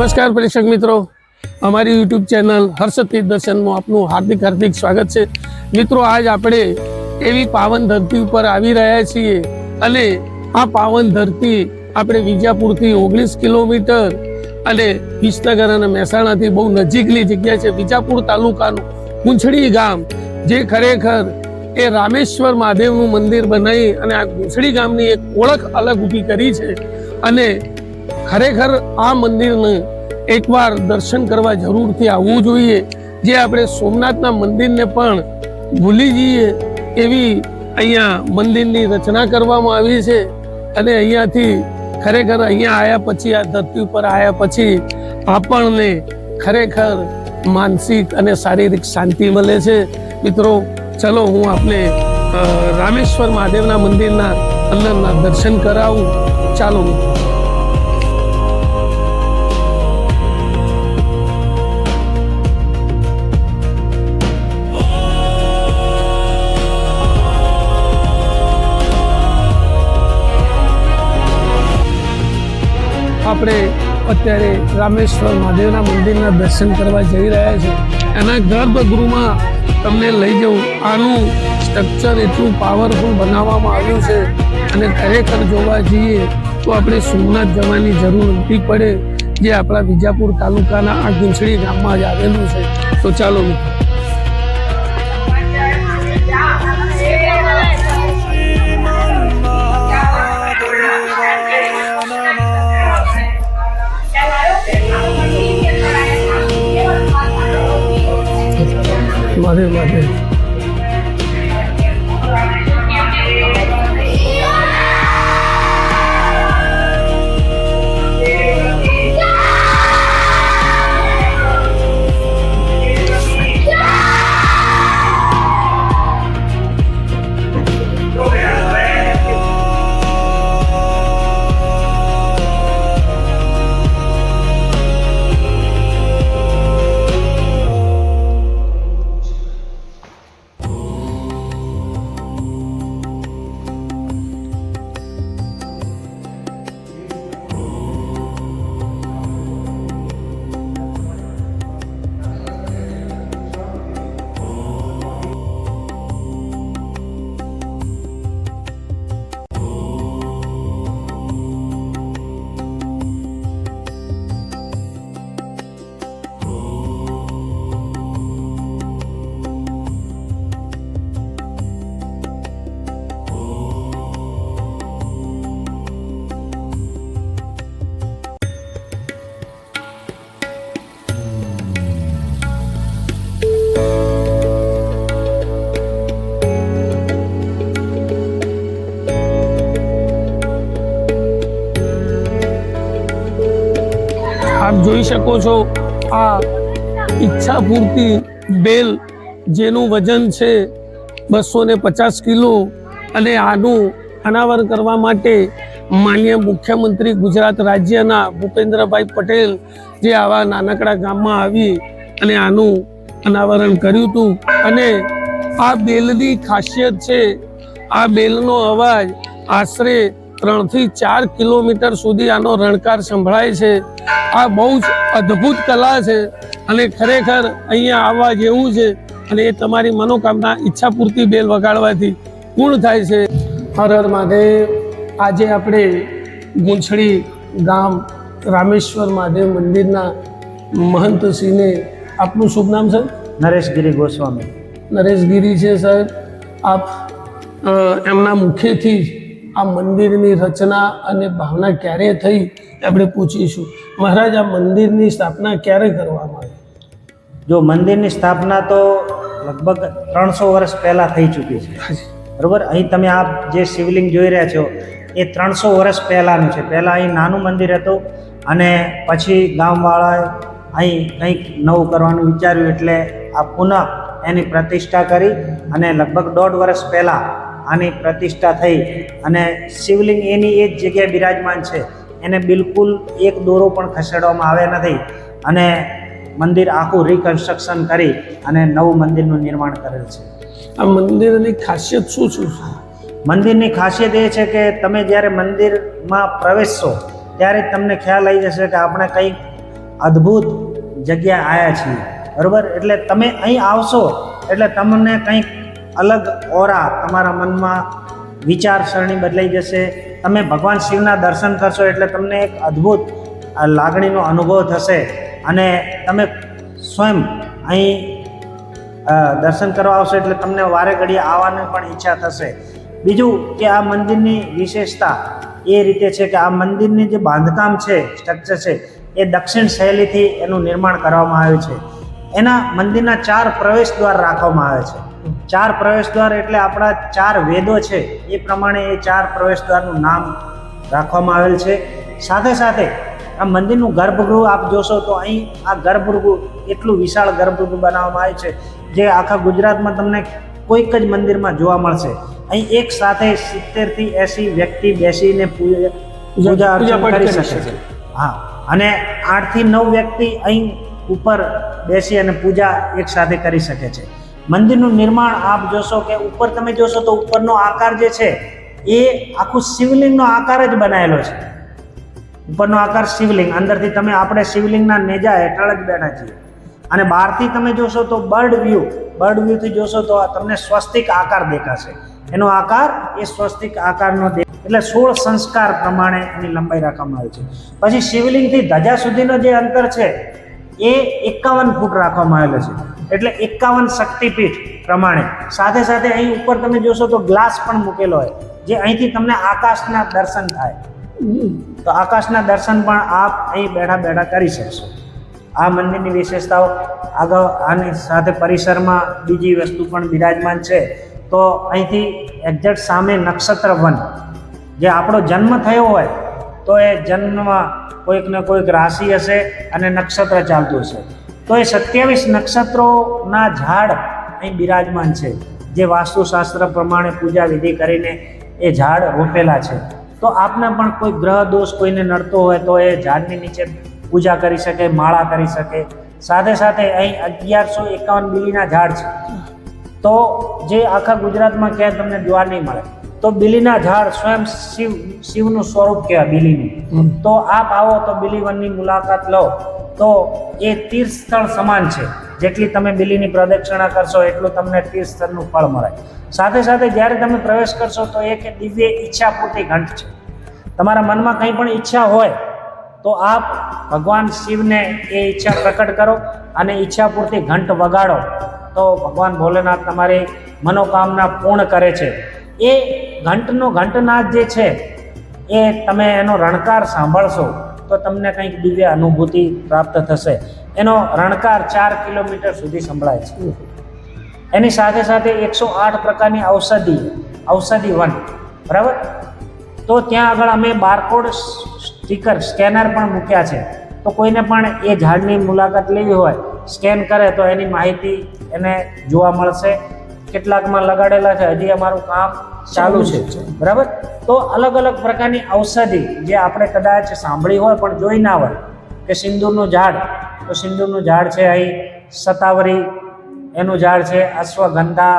નમસ્કાર પ્રેક્ષક મિત્રો. અમારી યુટ્યુબ ચેનલ હર્ષતી દર્શનમાં આપનું હાર્દિક હાર્દિક સ્વાગત છે. મિત્રો, આજ આપણે એવી પાવન ધરતી ઉપર આવી રહ્યા છીએ અને આ પાવન ધરતી આપણે વિજાપુરથી ઓગણીસ કિલોમીટર અને વિસનગર અને મહેસાણાથી બહુ નજીકની જગ્યા છે. વિજાપુર તાલુકાનું ગુંછડી ગામ, જે ખરેખર એ રામેશ્વર મહાદેવનું મંદિર બનાવી અને આ ગુંછડી ગામની એક ઓળખ અલગ ઊભી કરી છે. અને ખરેખર આ મંદિરને એકવાર દર્શન કરવા જરૂરથી આવવું જોઈએ. જે આપણે સોમનાથના મંદિરને પણ ભૂલી જઈએ એવી અહીંયા મંદિરની રચના કરવામાં આવી છે. અને અહીંયાથી ખરેખર અહીંયા આવ્યા પછી, આ ધરતી ઉપર આવ્યા પછી આપણને ખરેખર માનસિક અને શારીરિક શાંતિ મળે છે. મિત્રો, ચલો હું આપને રામેશ્વર મહાદેવના મંદિરના અંદરના દર્શન કરાવું. ચાલો મિત્રો. આપણે અત્યારે રામેશ્વર મહાદેવના મંદિરના દર્શન કરવા જઈ રહ્યા છે. એના ગર્ભગૃહમાં તમને લઈ જવું આનું સ્ટ્રક્ચર એટલું પાવરફુલ બનાવવામાં આવ્યું છે અને ખરેખર જોવા જઈએ તો આપણે સોમનાથ જવાની જરૂર નથી પડે, જે આપણા વિજાપુર તાલુકાના આ ગુંછડી ગામમાં જ આવેલું છે. તો ચાલો મિત્રો. મહાદેવ મહાદેવ જોઈ શકો છો. આ ઈચ્છા પૂરતી બેલ જેનું વજન છે બસો ને પચાસ કિલો અને આનું અનાવરણ કરવા માટે માન્ય મુખ્યમંત્રી ગુજરાત રાજ્યના ભૂપેન્દ્રભાઈ પટેલ જે આવા નાનકડા ગામમાં આવી અને આનું અનાવરણ કર્યું હતું. અને આ બેલની ખાસિયત છે, આ બેલનો અવાજ આશરે ત્રણથી ચાર કિલોમીટર સુધી આનો રણકાર સંભળાય છે. આ બહુ જ અદ્ભુત કલા છે અને ખરેખર અહીંયા આવવા જેવું છે અને એ તમારી મનોકામના ઈચ્છા પૂરતી બેલ વગાડવાથી પૂર્ણ થાય છે. હર હર મહાદેવ. આજે આપણે ગુંછડી ગામ રામેશ્વર મહાદેવ મંદિરના મહંતશ્રીને આપનું શુભ નામ સર? નરેશગીરી ગોસ્વામી. નરેશગીરી છે સર. આપ એમના મુખેથી જ આ મંદિરની રચના અને ભાવના ક્યારે થઈ આપણે પૂછીશું. મહારાજ આ મંદિરની સ્થાપના ક્યારે કરવામાં આવી? જો મંદિરની સ્થાપના તો લગભગ ત્રણસો વર્ષ પહેલાં થઈ ચૂકી છે. બરાબર બરોબર? અહીં તમે આ જે શિવલિંગ જોઈ રહ્યા છો એ ત્રણસો વર્ષ પહેલાંનું છે. પહેલાં અહીં નાનું મંદિર હતું અને પછી ગામવાળાએ અહીં કંઈક નવું કરવાનું વિચાર્યું એટલે આ પુનઃ એની પ્રતિષ્ઠા કરી અને લગભગ દોઢ વર્ષ પહેલાં આની પ્રતિષ્ઠા થઈ અને શિવલિંગ એની એ જ જગ્યાએ બિરાજમાન છે. એને બિલકુલ એક દોરો પણ ખસેડવામાં આવે નથી અને મંદિર આખું રિકન્સ્ટ્રક્શન કરી અને નવું મંદિરનું નિર્માણ કરેલ છે. આ મંદિરની ખાસિયત શું શું છે? મંદિરની ખાસિયત એ છે કે તમે જ્યારે મંદિરમાં પ્રવેશશો ત્યારે તમને ખ્યાલ આવી જશે કે આપણે કંઈક અદ્ભુત જગ્યાએ આવ્યા છીએ. બરાબર? એટલે તમે અહીં આવશો એટલે તમને કંઈક અલગ ઓરા તમારા મનમાં વિચારસરણી બદલાઈ જશે. તમે ભગવાન શિવના દર્શન કરશો એટલે તમને એક અદ્ભુત લાગણીનો અનુભવ થશે. અને તમે સ્વયં અહીં દર્શન કરવા આવશો એટલે તમને વારે ઘડીએ આવવાની પણ ઈચ્છા થશે. બીજું કે આ મંદિરની વિશેષતા એ રીતે છે કે આ મંદિરની જે બાંધકામ છે સ્ટ્રક્ચર છે, એ દક્ષિણ શૈલીથી એનું નિર્માણ કરવામાં આવ્યું છે. એના મંદિરના ચાર પ્રવેશ દ્વાર રાખવામાં આવે છે. ચાર પ્રવેશ દ્વાર એટલે આપણા ચાર વેદો છે. એ પ્રમાણે એ ચાર પ્રવેશ દ્વારનું નામ રાખવામાં આવેલ છે. સાથે સાથે આ મંદિરનું ગર્ભગૃહ આપ જોશો તો અહીં આ ગર્ભગૃહ એટલું વિશાળ ગર્ભગૃહ બનાવવામાં આવ્યું છે જે આખા ગુજરાતમાં તમને કોઈક જ મંદિરમાં જોવા મળશે. અહીં એક સાથે સિત્તેરથી એંસી વ્યક્તિ બેસીને પૂજા અર્ચન કરી શકે. છે. હા. અને આઠથી નવ વ્યક્તિ અહીં ઉપર બેસી અને પૂજા એક સાથે કરી શકે છે. મંદિરનું નિર્માણ આપ જોશો કે ઉપર તમે જોશો તો ઉપરનો આકાર જે છે, એ આખું શિવલિંગનો આકાર જ બનાવેલો છે. ઉપરનો આકાર શિવલિંગ. અંદરથી તમે આપણે શિવલિંગના નેજા હેઠળ જ બેઠા છીએ. અને બહારથી તમે જોશો તો બર્ડ વ્યૂ. બર્ડ વ્યૂથી જોશો તો તમને સ્વસ્તિક આકાર દેખાશે. એનો આકાર એ સ્વસ્તિક આકારનો દેખાય એટલે સોળ સંસ્કાર પ્રમાણે એની લંબાઈ રાખવામાં આવે છે. પછી શિવલિંગથી ધજા સુધીનો જે અંતર છે, એ એકાવન ફૂટ રાખવામાં આવેલો છે. એટલે એકાવન શક્તિપીઠ પ્રમાણે. સાથે સાથે અહીં ઉપર તમે જોશો તો ગ્લાસ પણ મૂકેલો હોય, જે અહીંથી તમને આકાશના દર્શન થાય. તો આકાશના દર્શન પણ આપ અહીં બેઠા બેઠા કરી શકશો. આ મંદિરની વિશેષતાઓ, આગળ આની સાથે પરિસરમાં બીજી વસ્તુ પણ બિરાજમાન છે. તો અહીંથી એક્ઝેક્ટ સામે નક્ષત્ર વન, જે આપણો જન્મ થયો હોય, તો એ જન્મમાં કોઈક ને કોઈક રાશિ હશે અને નક્ષત્ર ચાલતું હશે. તો એ સત્યાવીસ નક્ષત્રોના ઝાડ અહીં બિરાજમાન છે. જે વાસ્તુશાસ્ત્ર પ્રમાણે પૂજા વિધિ કરીને એ ઝાડ રોપેલા છે. તો આપને પણ કોઈ ગ્રહ દોષ કોઈને નડતો હોય તો એ ઝાડની નીચે પૂજા કરી શકે, માળા કરી શકે. સાથે સાથે અહીં અગિયારસો એકાવન બિલીના ઝાડ છે. તો જે આખા ગુજરાતમાં ક્યાંય તમને જોવા નહીં મળે. તો બિલીના ઝાડ સ્વયં શિવ શિવનું સ્વરૂપ કહેવાય બિલીનું. તો આપ આવો તો બિલીવનની મુલાકાત લો. તો એ તીર્થ સ્થળ સમાન છે. જેટલી તમે બિલીની પ્રદક્ષિણા કરશો એટલું તમને તીર્થ સ્થળનું ફળ મળે. સાથે સાથે જ્યારે તમે પ્રવેશ કરશો તો એક દિવ્ય ઈચ્છા પૂરતી ઘંટ છે. તમારા મનમાં કંઈ પણ ઈચ્છા હોય તો આપ ભગવાન શિવને એ ઈચ્છા પ્રકટ કરો અને ઈચ્છા પૂરતી ઘંટ વગાડો. તો ભગવાન ભોલેનાથ તમારી મનોકામના પૂર્ણ કરે છે. એ ઘંટનો ઘંટનાદ જે છે, એ તમે એનો રણકાર સાંભળશો, તો તમને કંઈક દિવ્ય અનુભૂતિ પ્રાપ્ત થશે. એનો રણકાર ચાર કિલોમીટર સુધી સંભળાય છે. એની સાથે સાથે એકસો આઠ પ્રકારની ઔષધિ ઔષધિ વન, બરાબર? તો ત્યાં આગળ અમે બારકોડ સ્ટીકર, સ્કેનર પણ મૂક્યા છે. તો કોઈને પણ એ ઝાડની મુલાકાત લેવી હોય, સ્કેન કરે તો એની માહિતી એને જોવા મળશે. કેટલાકમાં લગાડેલા છે, હજી અમારું કામ ચાલુ છે. બરાબર? તો અલગ અલગ પ્રકારની ઔષધિ જે આપણે કદાચ સાંભળી હોય પણ જોઈ ના હોય, કે સિંદૂરનું ઝાડ, તો સિંદૂરનું ઝાડ છે અહીં સતાવરી એનું ઝાડ છે, અશ્વગંધા,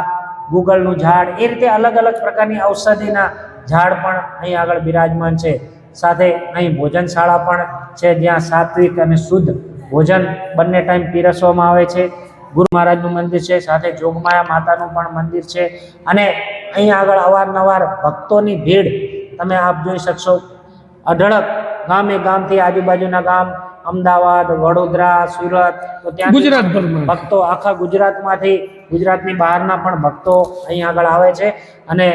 ગુગલનું ઝાડ, એ રીતે અલગ અલગ પ્રકારની ઔષધિના ઝાડ પણ અહીં આગળ બિરાજમાન છે. સાથે અહીં ભોજનશાળા પણ છે, જ્યાં સાત્વિક અને શુદ્ધ ભોજન બંને ટાઈમ પીરસવામાં આવે છે. ગુરુ મહારાજનું મંદિર છે, સાથે જોગમાયા માતાનું પણ મંદિર છે. અને અહીં આગળ અવારનવાર ભક્તોની ભીડ. તમે આપ જોઈ શકશો. અઢળક ગામે ગામથી આજુબાજુના ગામ અમદાવાદ વડોદરા સુરત તો ત્યાં ગુજરાત ભક્તો આખા ગુજરાતમાંથી ગુજરાતની બહારના પણ ભક્તો અહીં આગળ આવે છે અને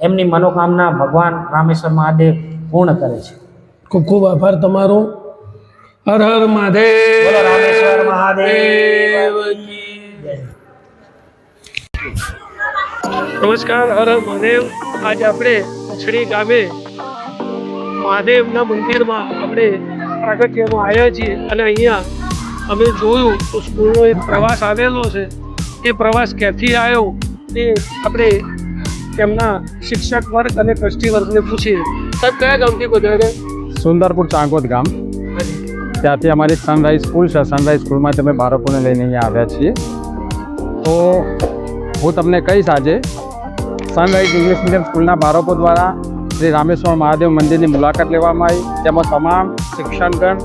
એમની મનોકામના ભગવાન રામેશ્વર મહાદેવ પૂર્ણ કરે છે. ખૂબ ખૂબ આભાર તમારો. હર હર મહાદેવ. રામેશ્વર મહાદેવ. નમસ્કાર હર મહાદેવ. આજે આપણે ઉછળી ગામે મહાદેવના મંદિરમાં આપણે પ્રાગત્યમાં આવ્યા છીએ અને અહીંયા અમે જોયું તો સ્કૂલનો એક પ્રવાસ આવેલો છે. એ પ્રવાસ ક્યાંથી આવ્યો તે આપણે તેમના શિક્ષક વર્ગ અને ટ્રસ્ટી વર્ગને પૂછીએ. સાહેબ કયા ગામથી બધા સુંદરપુર ચાંગોદ ગામ. ત્યાંથી અમારી સનરાઈઝ સ્કૂલ છે. સનરાઈઝ સ્કૂલમાં તમે બાળકોને લઈને અહીંયા આવ્યા છીએ. તો હું તમને કહીશ આજે સનરાઈઝ ઇંગ્લિશ મીડિયમ સ્કૂલના બાળકો દ્વારા શ્રી રામેશ્વર મહાદેવ મંદિરની મુલાકાત લેવામાં આવી. તેમાં તમામ શિક્ષણગણ,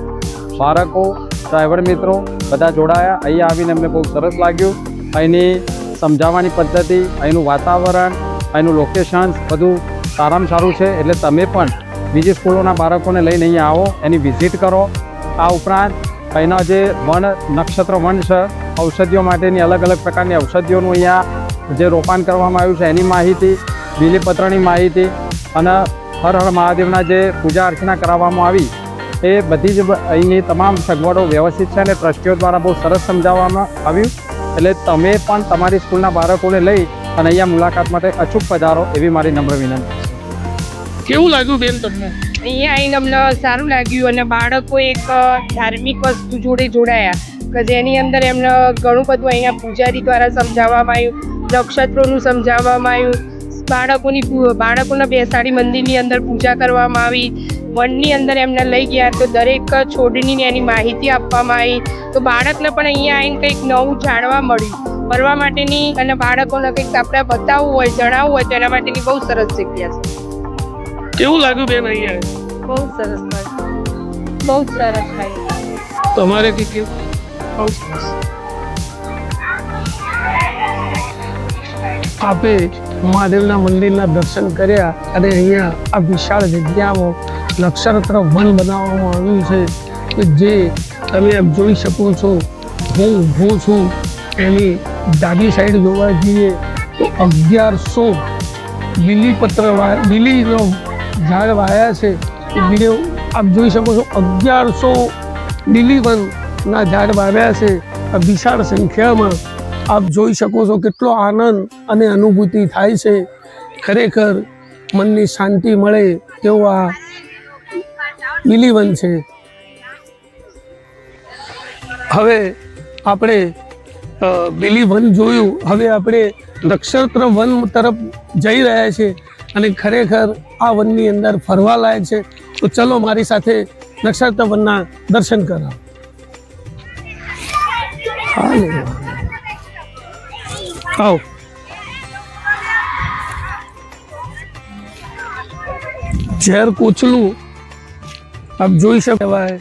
બાળકો ડ્રાઈવર મિત્રો બધા જોડાયા. અહીંયા આવીને અમને બહુ સરસ લાગ્યું. અહીંની સમજાવવાની પદ્ધતિ, અહીંનું વાતાવરણ, અહીંનું લોકેશન બધું સારામાં સારું છે. એટલે તમે પણ બીજી સ્કૂલોના બાળકોને લઈને અહીંયા આવો, એની વિઝિટ કરો. આ ઉપરાંત અહીંના જે વન નક્ષત્ર વન છે, ઔષધિઓ માટેની અલગ અલગ પ્રકારની ઔષધિઓનું અહીંયા જે રોપાણ કરવામાં આવ્યું છે એની માહિતી બીલીપત્રની માહિતી અને હર હર મહાદેવના જે પૂજા અર્ચના કરાવવામાં આવી એ બધી જ અહીંની તમામ સગવડો વ્યવસ્થિત છે અને ટ્રસ્ટીઓ દ્વારા બહુ સરસ સમજાવવામાં આવ્યું. એટલે તમે પણ તમારી સ્કૂલના બાળકોને લઈ અને અહીંયા મુલાકાત માટે અચૂક પધારો એવી મારી નમ્ર વિનંતી કેવું લાગ્યું બેન તમને? અહીંયા આવીને અમને સારું લાગ્યું અને બાળકો એક ધાર્મિક વસ્તુ જોડે જોડાયા. કે જેની અંદર એમને ઘણું બધું અહીંયા પૂજારી દ્વારા સમજાવવામાં આવ્યું. નક્ષત્રોનું સમજાવવામાં આવ્યું. બાળકોની બાળકોના બેસાડી મંદિરની અંદર પૂજા કરવામાં આવી. વનની અંદર એમને લઈ ગયા તો દરેક છોડની એની માહિતી આપવામાં આવી. તો બાળકને પણ અહીંયા આવીને કંઈક નવું જાણવા મળ્યું. ફરવા માટેની અને બાળકોને કંઈક આપણે બતાવવું હોય જણાવવું હોય તો એના માટેની બહુ સરસ જગ્યા છે. કેવું લાગ્યું બેન અહીંયા? બહુ સરસ બહુ સરસ ભાઈ. તમારે કે કેવું? બહુ સરસ આપે મહાદેવના મંદિરના દર્શન કર્યા અને અહીંયા આ વિશાળ જગ્યામાં નક્ષત્ર વન બનાવવામાં આવ્યું છે કે જે તમે આપ જોઈ શકો છો. હું ઊભો છું. એની ડાબી સાઈડ જોવા જઈએ તો અગિયારસો લીલીપત્ર લીલીનો ઝાડ વાયા છે. એ આપ જોઈ શકો છો. અગિયારસો લીલી વનના ઝાડ વાવ્યા છે. આ વિશાળ સંખ્યામાં આપ જોઈ શકો છો કેટલો આનંદ અને અનુભૂતિ થાય છે. ખરેખર મનની શાંતિ મળે તેવો આ મિલીવન છે. હવે આપણે બિલીવન જોયું. હવે આપણે નક્ષત્ર વન તરફ જઈ રહ્યા છીએ અને ખરેખર આ વનની અંદર ફરવા લાયક છે. તો ચલો મારી સાથે નક્ષત્ર વનના દર્શન કરાવો. આવો ઝેર કોચલું. આપ જોઈ શકાય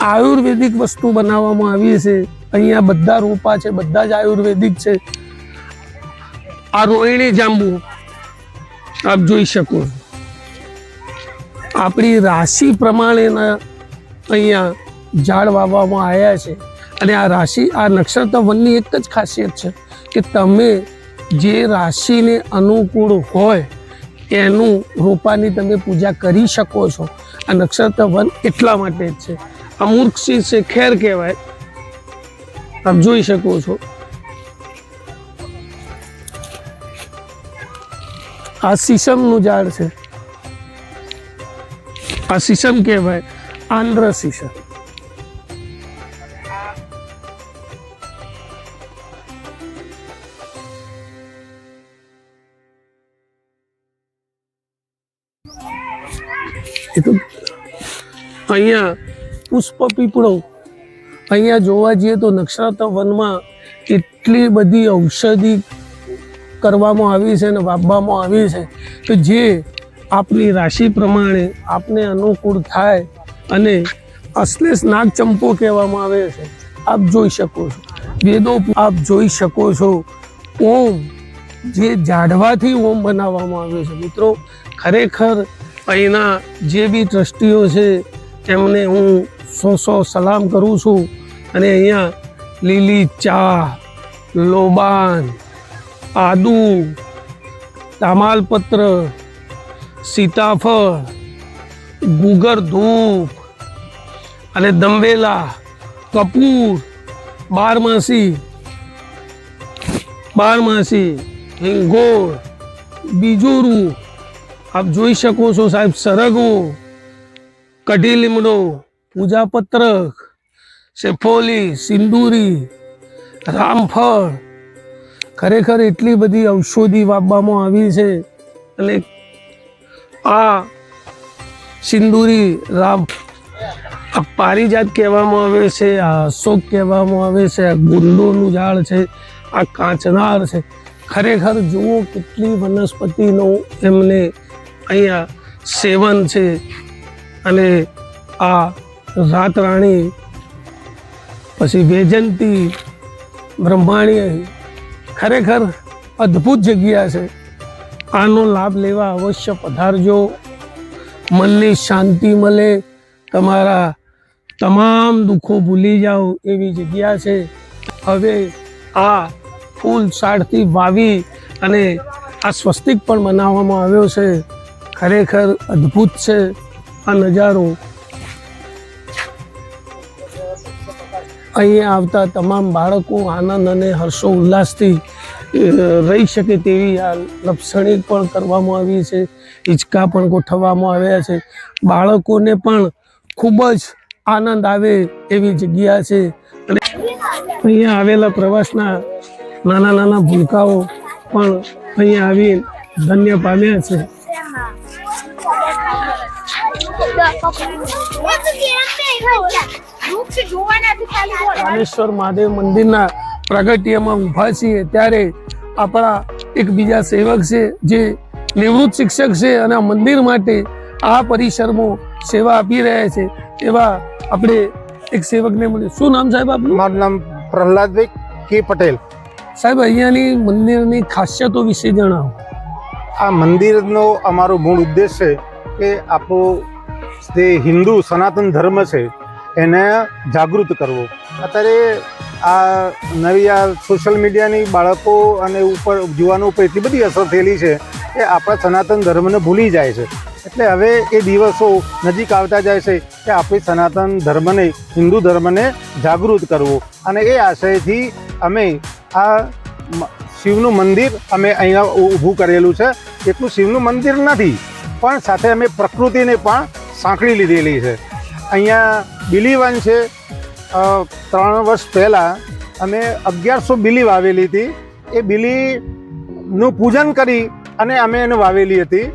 આયુર્વેદિક વસ્તુ બનાવવામાં આવી છે. અહીંયા બધા રોપા છે, બધા જ આયુર્વેદિક છે. આ રોહિણી જાંબુ, આપ જોઈ શકો. આપણી રાશિ પ્રમાણેના અહીંયા ઝાડ વાવવામાં આવ્યા છે. અને આ રાશિ, આ નક્ષત્ર વનની એક જ ખાસિયત છે કે તમે જે રાશિને અનુકૂળ હોય એનું રોપાની તમે પૂજા કરી શકો છો. આ નક્ષત્ર વન એટલા માટે જ છે. અમૂર્ખ સિંહ છે ખેર કહેવાય. આપ જોઈ શકો છો. આ સીસમનું ઝાડ છે. આ સીસમ કહેવાય. આંધ્ર સીસમ તો અહીંયા પુષ્પ પીપળો. અહીંયા જોવા જઈએ તો નક્ષત્ર વનમાં એટલી બધી ઔષધિ કરવામાં આવી છે અને વાપવામાં આવી છે કે જે આપની રાશિ પ્રમાણે આપને અનુકૂળ થાય અને અશ્લેષ નાગચંપો કહેવામાં આવે છે. આપ જોઈ શકો છો. વેદો આપ જોઈ શકો છો. ઓમ જે ઝાડવાથી ઓમ બનાવવામાં આવ્યો છે. મિત્રો, ખરેખર અહીંના જે બી ટ્રસ્ટીઓ છે એમને હું સો સો સલામ કરું છું. અને અહીંયા લીલી ચા, લોબાન, આદુ, તામાલપત્ર, સીતાફળ, ગુગર ધૂપ અને દંબેલા કપૂર, બારમાસી બારમાસી, હિંગોળ, બીજોરું આપ જોઈ શકો છો સાહેબ સરગવો કઢી લીમડો, પૂજાપત્રક, શેફોલી, સિંદૂરી, રામફળ. ખરેખર એટલી બધી ઔષધિ વાપવામાં આવી છે. અને આ સિંદૂરી રામ આ પારિજાત કહેવામાં આવે છે, આ અશોક કહેવામાં આવે છે, આ ગુંડોનું ઝાડ છે, આ કાંચનાર છે. ખરેખર જુઓ કેટલી વનસ્પતિનો એમને અહીંયા સેવન છે અને આ રાત રાણી, પછી વેજંતી, બ્રહ્માણી ખરેખર અદ્ભુત જગ્યા છે. આનો લાભ લેવા અવશ્ય પધારજો. મનની શાંતિ મળે. તમારા તમામ દુઃખો ભૂલી જાઓ એવી જગ્યા છે. હવે આ ફૂલ સાડથી વાવી અને આ સ્વસ્તિક પણ બનાવવામાં આવ્યો છે. ખરેખર અદ્ભુત છે આ નજારો. અહીંયા આવતા તમામ બાળકો આનંદ અને હર્ષો ઉલ્લાસથી રહી શકે તેવી આ લપસણી પણ કરવામાં આવી છે, હિંચકા પણ ગોઠવવામાં આવ્યા છે. બાળકોને પણ ખૂબ જ આનંદ આવે એવી જગ્યા છે. અને અહીંયા આવેલા પ્રવાસના નાના નાના ભૂલકાઓ પણ અહીંયા આવી ધન્ય પામ્યા છે. કામેશ્વર મહાદેવ મંદિરના પ્રગટ્યમાં ઊભા છીએ ત્યારે આપણા એક બીજા સેવક છે જે નિવૃત્ત શિક્ષક છે અને આ મંદિર માટે આ પરિસરમાં સેવા આપી રહ્યા છે એવા આપણે એક સેવકને મળ્યું શું નામ સાહેબ આપનું? મારું નામ પ્રહલાદભાઈ કે પટેલ. સાહેબ અહીંયાની મંદિરની ખાસિયતો વિશે જણાવો. આ મંદિરનો અમારો મૂળ ઉદ્દેશ છે કે આપણો જે હિન્દુ સનાતન ધર્મ છે, એને જાગૃત કરવો. અત્યારે આ નવી આ સોશિયલ મીડિયાની બાળકો અને ઉપર યુવાનો ઉપર એટલી બધી અસર થયેલી છે કે આપણા સનાતન ધર્મને ભૂલી જાય છે. એટલે હવે એ દિવસો નજીક આવતા જાય છે કે આપણે સનાતન ધર્મને, હિન્દુ ધર્મને જાગૃત કરવું. અને એ આશયથી અમે આ શિવનું મંદિર અમે અહીંયા ઊભું કરેલું છે. એટલું શિવનું મંદિર નથી, પણ સાથે અમે પ્રકૃતિને પણ સાંકળી લીધેલી છે. અહીંયા બિલીવન છે ત્રણ વર્ષ પહેલાં અમે અગિયારસો બિલી વાવેલી હતી. એ બિલીનું પૂજન કરી અને અમે એને વાવેલી હતી.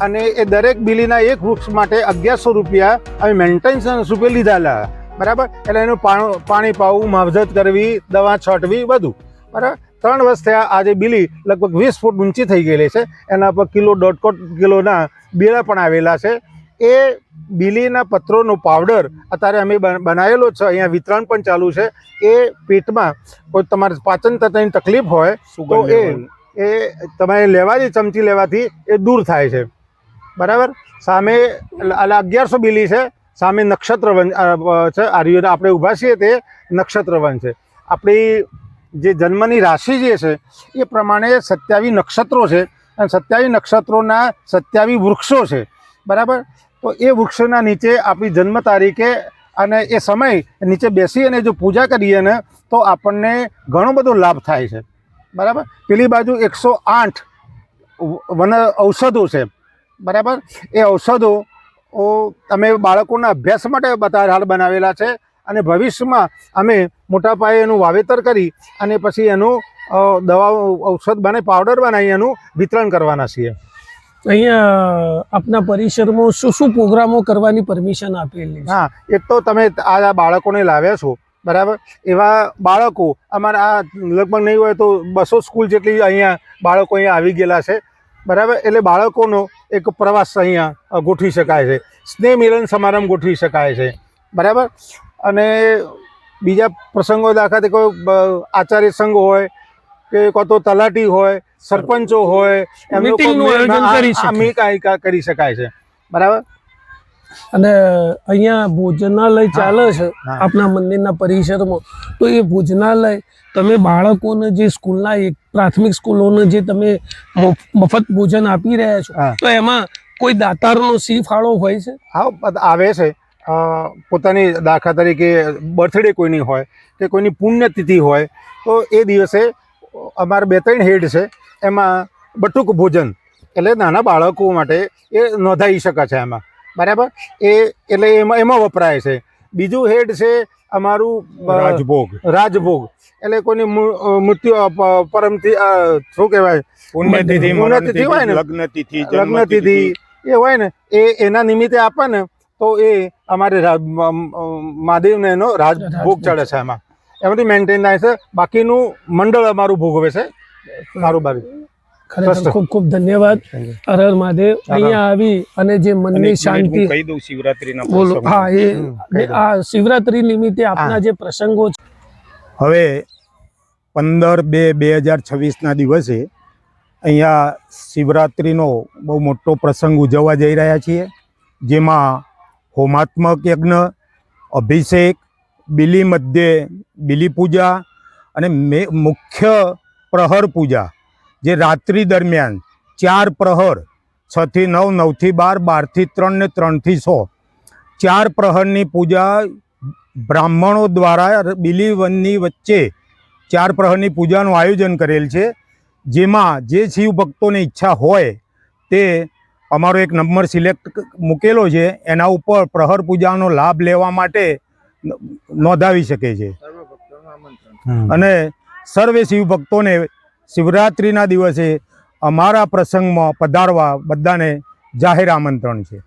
અને એ દરેક બિલીના એક વૃક્ષ માટે અગિયારસો રૂપિયા અમે મેન્ટેનન્સ રૂપે લીધેલા. બરાબર? એટલે એનું પાણ- પાવું, માવજત કરવી, દવા છાંટવી, બધું. બરાબર? ત્રણ વર્ષ થયા આજે બિલી લગભગ વીસ ફૂટ ઊંચી થઈ ગયેલી છે. એના પર કિલો દોઢ કિલોના બીડા પણ આવેલા છે. એ બિલીના પત્રોનો પાવડર અત્યારે અમે બન- બનાવેલો છે અહીંયા વિતરણ પણ ચાલુ છે. એ પેટમાં કોઈ તમારે પાચન તંત્રની તકલીફ હોય તો એ એ તમારે લેવાથી ચમચી લેવાથી એ દૂર થાય છે. બરાબર? સામે અગિયારસો બિલી છે સામે નક્ષત્ર વન અ, અ, છે આર્યોના આપણે ઊભા છીએ તે નક્ષત્રવન છે. આપણી જે જન્મની રાશિ જે છે એ પ્રમાણે સત્યાવી નક્ષત્રો છે. અને સત્યાવી નક્ષત્રોના સત્યાવી વૃક્ષો છે. બરાબર? તો એ વૃક્ષોના નીચે આપણી જન્મ તારીખે અને એ સમય નીચે બેસી અને જો પૂજા કરીએ ને, તો આપણને ઘણો બધો લાભ થાય છે. બરાબર? પેલી બાજુ એકસો આઠ વન ઔષધો છે. બરાબર? એ ઔષધો અમે બાળકોના અભ્યાસ માટે બધા હાલ બનાવેલા છે અને ભવિષ્યમાં અમે મોટા પાયે એનું વાવેતર કરી અને પછી એનું દવા ઔષધ બને, પાવડર બનાવી એનું વિતરણ કરવાના છીએ. અહીંયા આપના પરિસરમાં શું શું પ્રોગ્રામો કરવાની પરમિશન આપેલી હા, એક તો તમે આ બાળકોને લાવ્યા છો, બરાબર? એવા બાળકો, અમારા આ લગભગ નહીં હોય તો બસો સ્કૂલ જેટલી અહીંયા બાળકો અહીંયા આવી ગયેલા છે, બરાબર? એટલે બાળકોનો એક પ્રવાસ અહીંયા ગોઠવી શકાય છે. સ્નેહ મિલન સમારંભ ગોઠવી શકાય છે, બરાબર? અને બીજા પ્રસંગો દાખલા તરીકે આચાર્ય સંઘ હોય કે કાં તો તલાટી હોય સરપંચો હોય એમનો કરી શકાય છે. બરાબર? અને અહીંયા ભોજનાલય ચાલે છે. આપના મંદિરના પરિસરમાં. તો એ ભોજનાલય તમે બાળકોને જે સ્કૂલના એક પ્રાથમિક સ્કૂલોને જે તમે મફ- મફત ભોજન આપી રહ્યા છો તો એમાં કોઈ દાતારનો સી ફાળો હોય છે? હા આવે છે. પોતાની દાખલા તરીકે બર્થડે કોઈની હોય કે કોઈની પુણ્યતિથિ હોય તો એ દિવસે અમારા બે ત્રણ હેડ છે એમાં બટુક ભોજન એટલે નાના બાળકો માટે એ નોંધાઈ શકે છે એમાં બરાબર? એ એટલે એમાં એમાં વપરાય છે. બીજું હેડ છે અમારું રાજભોગ. રાજભોગ. એટલે કોઈની મૃત્યુ પરમથી શું કહેવાય? પુણ્યતિથિ પુણ્યતિથિ હોય ને લગ્ન લગ્નતિથિ એ હોય ને એ એના નિમિત્તે આપે ને તો એ અમારે મહાદેવને એનો રાજભોગ ચડે છે એમાં એમાંથી મેન્ટેન થાય છે. બાકીનું મંડળ અમારું ભોગવે છે. સારું બાર. ખરેખર ખૂબ ખૂબ ધન્યવાદ. હર હર મહાદેવ. અહીંયા આવી અને જે મનની શાંતિ કહી દઉં શિવરાત્રીના બોલો. હા એ આ શિવરાત્રી નિમિત્તે આપના જે પ્રસંગો છે. હવે પંદર બે બે હજાર છવ્વીસના દિવસે અહીંયા શિવરાત્રિનો બહુ મોટો પ્રસંગ ઉજવવા જઈ રહ્યા છીએ. જેમાં હોમાત્મક યજ્ઞ અભિષેક બિલી મધ્યે બિલી પૂજા અને મે મુખ્ય પ્રહર પૂજા, જે રાત્રિ દરમિયાન ચાર પ્રહર છથી નવ, નવથી બાર, બારથી ત્રણ ને ત્રણથી સો. ચાર પ્રહરની પૂજા બ્રાહ્મણો દ્વારા બિલી વનની વચ્ચે ચાર પ્રહરની પૂજાનું આયોજન કરેલ છે. જેમાં જે શિવ ભક્તોની ઈચ્છા હોય તે અમારો એક નંબર સિલેક્ટ મૂકેલો છે. એના ઉપર પ્રહર પૂજાનો લાભ લેવા માટે નોંધાવી શકે છે. અને સર્વે શિવ ભક્તોને શિવરાત્રિના દિવસે અમારા પ્રસંગમાં પધારવા બધાને જાહેર આમંત્રણ છે.